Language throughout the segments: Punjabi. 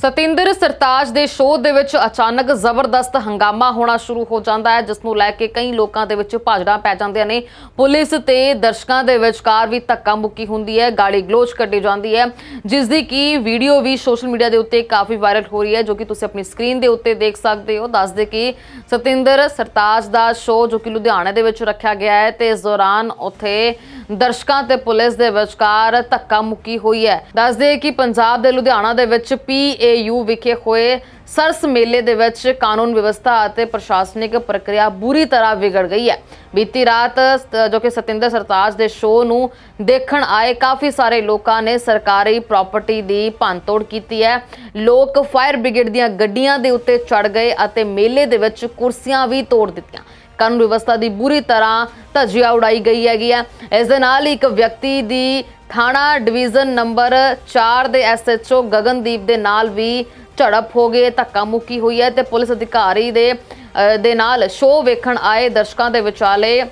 ਸਤਿੰਦਰ ਸਰਤਾਜ ਦੇ ਸ਼ੋਅ ਦੇ ਵਿੱਚ ਅਚਾਨਕ ਜ਼ਬਰਦਸਤ ਹੰਗਾਮਾ ਹੋਣਾ ਸ਼ੁਰੂ ਹੋ ਜਾਂਦਾ ਹੈ, ਜਿਸ ਨੂੰ ਲੈ ਕੇ ਕਈ ਲੋਕਾਂ ਦੇ ਵਿੱਚ ਭਾਜੜਾਂ ਪੈ ਜਾਂਦੀਆਂ ਨੇ। ਪੁਲਿਸ ਤੇ ਦਰਸ਼ਕਾਂ ਦੇ ਵਿਚਕਾਰ ਵੀ ਧੱਕਾ ਮੁੱਕੀ ਹੁੰਦੀ ਹੈ, ਗਾਲੀ ਗਲੋਚ ਕੱਢੀ ਜਾਂਦੀ ਹੈ। ਜਿਸ ਦੀ ਕੀ ਵੀਡੀਓ ਵੀ ਸੋਸ਼ਲ ਮੀਡੀਆ ਦੇ ਉੱਤੇ ਕਾਫੀ ਵਾਇਰਲ ਹੋ ਰਹੀ ਹੈ, ਜੋ ਕਿ ਤੁਸੀਂ ਆਪਣੀ ਸਕਰੀਨ ਦੇ ਉੱਤੇ ਦੇਖ ਸਕਦੇ ਹੋ। ਦੱਸਦੇ ਕਿ ਸਤਿੰਦਰ ਸਰਤਾਜ ਦਾ ਸ਼ੋਅ ਜੋ ਕਿ ਲੁਧਿਆਣਾ ਦੇ ਵਿੱਚ ਰੱਖਿਆ ਗਿਆ ਹੈ, ਤੇ ਇਸ ਦੌਰਾਨ ਉੱਥੇ ਦਰਸ਼ਕਾਂ ਤੇ ਪੁਲਿਸ ਦੇ ਵਿਚਕਾਰ ਧੱਕਾ ਮੁੱਕੀ ਹੋਈ ਹੈ। ਦੱਸਦੇ ਕਿ ਪੰਜਾਬ ਦੇ ਲੁਧਿਆਣਾ ਦੇ ਵਿੱਚ ਪੀਏਯੂ ਵਿਖੇ ਹੋਏ ਸਰਸ ਮੇਲੇ ਦੇ ਵਿੱਚ ਕਾਨੂੰਨ ਵਿਵਸਥਾ ਅਤੇ ਪ੍ਰਸ਼ਾਸਨਿਕ ਪ੍ਰਕਿਰਿਆ ਬੁਰੀ ਤਰ੍ਹਾਂ ਵਿਗੜ ਗਈ ਹੈ। ਬੀਤੀ ਰਾਤ ਜੋ ਕਿ ਸਤਿੰਦਰ ਸਰਤਾਜ ਦੇ ਸ਼ੋਅ ਨੂੰ ਦੇਖਣ ਆਏ ਕਾਫੀ ਸਾਰੇ ਲੋਕਾਂ ਨੇ ਸਰਕਾਰੀ ਪ੍ਰਾਪਰਟੀ ਦੀ ਭੰਨਤੋੜ ਕੀਤੀ ਹੈ। ਲੋਕ ਫਾਇਰ ਬ੍ਰਿਗੇਡ ਦੀਆਂ ਗੱਡੀਆਂ ਦੇ ਉੱਤੇ ਚੜ ਗਏ ਅਤੇ ਮੇਲੇ ਦੇ ਵਿੱਚ ਕੁਰਸੀਆਂ ਵੀ ਤੋੜ ਦਿੱਤੀਆਂ। ਕਾਨੂੰਨ ਵਿਵਸਥਾ ਦੀ ਬੁਰੀ ਤਰ੍ਹਾਂ ਧੱਜੀਆਂ ਉਡਾਈ ਗਈ ਹੈਗੀ ਹੈ ਇਸ ਦੇ ਨਾਲ ਹੀ ਇੱਕ ਵਿਅਕਤੀ ਦੀ ਥਾਣਾ ਡਿਵੀਜ਼ਨ ਨੰਬਰ 4 ਦੇ ਐਸਐਚਓ ਗਗਨਦੀਪ ਦੇ ਨਾਲ ਵੀ ਝੜਪ ਹੋ ਗਈ ਧੱਕਾ ਮੁੱਕੀ ਹੋਈ ਹੈ ਤੇ ਪੁਲਿਸ ਅਧਿਕਾਰੀ ਦੇ ਦੇ ਨਾਲ ਸ਼ੋਅ ਵੇਖਣ ਆਏ ਦਰਸ਼ਕਾਂ ਦੇ ਵਿਚਾਲੇ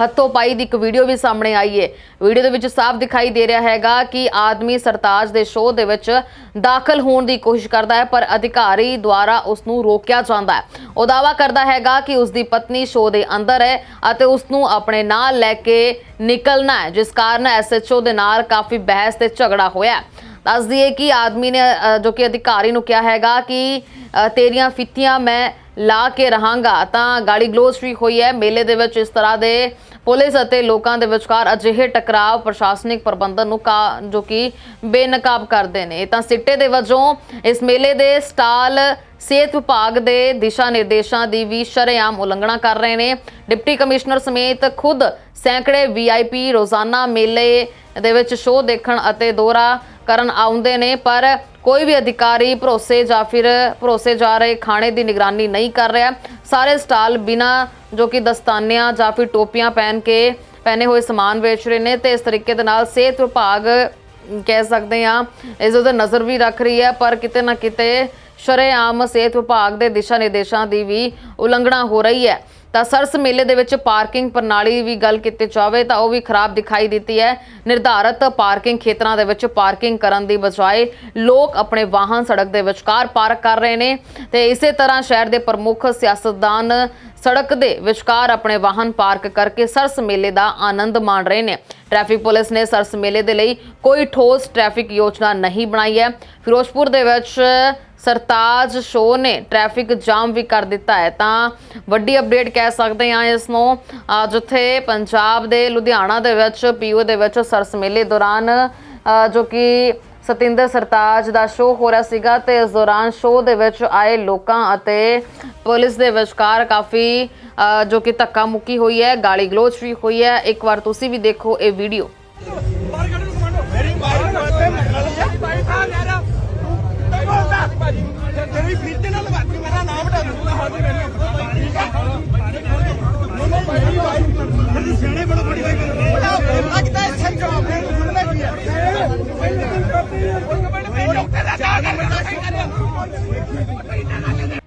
ਹੱਥੋਂ ਪਾਈ ਦੀ ਇੱਕ ਵੀਡੀਓ ਵੀ ਸਾਹਮਣੇ ਆਈ ਹੈ ਵੀਡੀਓ ਦੇ ਵਿੱਚ ਸਾਫ਼ ਦਿਖਾਈ ਦੇ ਰਿਹਾ ਹੈਗਾ ਕਿ ਆਦਮੀ ਸਰਤਾਜ ਦੇ ਸ਼ੋਅ ਦੇ ਵਿੱਚ ਦਾਖਲ ਹੋਣ ਦੀ ਕੋਸ਼ਿਸ਼ ਕਰਦਾ ਹੈ, ਪਰ ਅਧਿਕਾਰੀ ਦੁਆਰਾ ਉਸ ਨੂੰ ਰੋਕਿਆ ਜਾਂਦਾ ਹੈ ਉਹ ਦਾਅਵਾ ਕਰਦਾ ਹੈਗਾ ਕਿ ਉਸ ਦੀ ਪਤਨੀ ਸ਼ੋਅ ਦੇ ਅੰਦਰ ਹੈ ਅਤੇ ਉਸ ਨੂੰ ਆਪਣੇ ਨਾਲ ਲੈ ਕੇ ਨਿਕਲਣਾ ਹੈ, ਜਿਸ ਕਾਰਨ ਐਸਐਚਓ ਦੇ ਨਾਲ ਕਾਫੀ ਬਹਿਸ ਤੇ ਝਗੜਾ ਹੋਇਆ ਹੈ। ਦੱਸ ਦਈਏ ਕਿ ਆਦਮੀ ਨੇ ਜੋ ਕਿ ਅਧਿਕਾਰੀ ਨੂੰ ਕਿਹਾ ਹੈਗਾ ਕਿ ਤੇਰੀਆਂ ਫਿੱਤੀਆਂ ਮੈਂ ਲਾ ਕੇ ਰਹਾਂਗਾ, ਤਾਂ ਗਾਲੀ ਗਲੋਚ ਵੀ ਹੋਈ ਹੈ। ਮੇਲੇ ਦੇ ਵਿੱਚ ਇਸ ਤਰ੍ਹਾਂ ਦੇ ਪੁਲਿਸ ਅਤੇ ਲੋਕਾਂ ਦੇ ਵਿਚਕਾਰ ਅਜਿਹੇ ਟਕਰਾਅ ਪ੍ਰਸ਼ਾਸਨਿਕ ਪ੍ਰਬੰਧਨ ਨੂੰ ਜੋ ਕਿ ਬੇਨਕਾਬ ਕਰਦੇ ਨੇ। ਤਾਂ ਸਿੱਟੇ ਦੇ ਵਜੋਂ ਇਸ ਮੇਲੇ ਦੇ ਸਟਾਲ ਸਿਹਤ ਵਿਭਾਗ ਦੇ ਦਿਸ਼ਾ ਨਿਰਦੇਸ਼ਾਂ ਦੀ ਵੀ ਸ਼ਰੇਆਮ ਉਲੰਘਣਾ ਕਰ ਰਹੇ ਨੇ। ਡਿਪਟੀ ਕਮਿਸ਼ਨਰ ਸਮੇਤ ਖੁਦ ਸੈਂਕੜੇ ਵੀਆਈਪੀ ਰੋਜ਼ਾਨਾ ਮੇਲੇ ਦੇ ਵਿੱਚ ਸ਼ੋਅ ਦੇਖਣ ਅਤੇ ਦੌਰਾ ਕਰਨ ਆਉਂਦੇ ਨੇ, ਪਰ ਕੋਈ ਵੀ ਅਧਿਕਾਰੀ ਭਰੋਸੇ ਜਾਂ ਫਿਰ ਭਰੋਸੇ ਜਾ ਰਹੇ ਖਾਣੇ ਦੀ ਨਿਗਰਾਨੀ ਨਹੀਂ ਕਰ ਰਿਹਾ। ਸਾਰੇ ਸਟਾਲ ਬਿਨਾ ਜੋ ਕਿ ਦਸਤਾਨਿਆਂ ਜਾਂ ਫਿਰ ਟੋਪੀਆਂ ਪਹਿਨ ਕੇ ਪਹਿਨੇ ਹੋਏ ਸਮਾਨ ਵੇਚ ਰਹੇ ਨੇ ਤੇ ਇਸ ਤਰੀਕੇ ਦੇ ਨਾਲ ਸਿਹਤ ਵਿਭਾਗ, ਕਹਿ ਸਕਦੇ ਆ ਇਸ ਉੱਤੇ ਨਜ਼ਰ ਵੀ ਰੱਖ ਰਹੀ ਹੈ, ਪਰ ਕਿਤੇ ਨਾ ਕਿਤੇ ਸ਼ਰੇਆਮ ਸਿਹਤ ਵਿਭਾਗ ਦੇ ਦਿਸ਼ਾ ਨਿਰਦੇਸ਼ਾਂ ਦੀ ਵੀ ਉਲੰਘਣਾ ਹੋ ਰਹੀ ਹੈ। ਤਾਂ ਸਰਸ ਮੇਲੇ ਦੇ ਵਿੱਚ ਪਾਰਕਿੰਗ ਪ੍ਰਣਾਲੀ ਦੀ ਵੀ ਗੱਲ ਕੀਤੀ ਜਾਵੇ ਤਾਂ ਉਹ ਵੀ ਖਰਾਬ ਦਿਖਾਈ ਦਿੱਤੀ ਹੈ। ਨਿਰਧਾਰਤ ਪਾਰਕਿੰਗ ਖੇਤਰਾਂ ਦੇ ਵਿੱਚ ਪਾਰਕਿੰਗ ਕਰਨ ਦੀ ਬਜਾਏ ਲੋਕ ਆਪਣੇ ਵਾਹਨ ਸੜਕ ਦੇ ਵਿਚਕਾਰ ਪਾਰਕ ਕਰ ਰਹੇ ਨੇ ਤੇ ਇਸੇ ਤਰ੍ਹਾਂ ਸ਼ਹਿਰ ਦੇ ਪ੍ਰਮੁੱਖ ਸਿਆਸਤਦਾਨ ਸੜਕ ਦੇ ਵਿਚਕਾਰ ਆਪਣੇ ਵਾਹਨ ਪਾਰਕ ਕਰਕੇ ਸਰਸ ਮੇਲੇ ਦਾ ਆਨੰਦ ਮਾਣ ਰਹੇ ਨੇ। ਟ੍ਰੈਫਿਕ ਪੁਲਿਸ ਨੇ ਸਰਸ ਮੇਲੇ ਦੇ ਲਈ ਕੋਈ ਠੋਸ ਟ੍ਰੈਫਿਕ ਯੋਜਨਾ ਨਹੀਂ ਬਣਾਈ ਹੈ। ਫਿਰੋਜ਼ਪੁਰ ਦੇ ਵਿੱਚ ਸਰਤਾਜ ਸ਼ੋਅ ਨੇ ਟ੍ਰੈਫਿਕ ਜਾਮ ਵੀ ਕਰ ਦਿੱਤਾ ਹੈ। ਤਾਂ ਵੱਡੀ ਅਪਡੇਟ ਕਹਿ ਸਕਦੇ ਹਾਂ ਇਸ ਨੂੰ। ਜਿੱਥੇ ਪੰਜਾਬ ਦੇ ਲੁਧਿਆਣਾ ਦੇ ਵਿੱਚ ਪੀਓ ਦੇ ਵਿੱਚ ਸਰਸ ਮੇਲੇ ਦੌਰਾਨ ਜੋ ਕਿ ਸਤਿੰਦਰ ਸਰਤਾਜ ਦਾ ਸ਼ੋਅ ਹੋ ਰਿਹਾ ਸੀਗਾ ਤੇ ਇਸ ਦੌਰਾਨ ਸ਼ੋਅ ਦੇ ਵਿੱਚ ਆਏ ਲੋਕਾਂ ਅਤੇ ਪੁਲਿਸ ਦੇ ਵਿਚਕਾਰ ਕਾਫੀ ਜੋ ਕਿ ਧੱਕਾ ਮੁੱਕੀ ਹੋਈ ਹੈ, ਗਾਲੀ ਗਲੋਚ ਵੀ ਹੋਈ ਹੈ। ਇੱਕ ਵਾਰ ਤੁਸੀਂ ਵੀ ਦੇਖੋ ਇਹ ਵੀਡੀਓ ਅੱਜ ਤਾਂ ਇੱਥੇ ਜਵਾਬ ਹੈ ਮੁੰਡਾ ਕੀ ਹੈ ਉਹ ਕਮੈਂਟ ਪੇ ਡਾਕਟਰ ਦਾ ਕਾਰਨ ਮੈਂ ਤਾਂ ਕਹਿੰਦਾ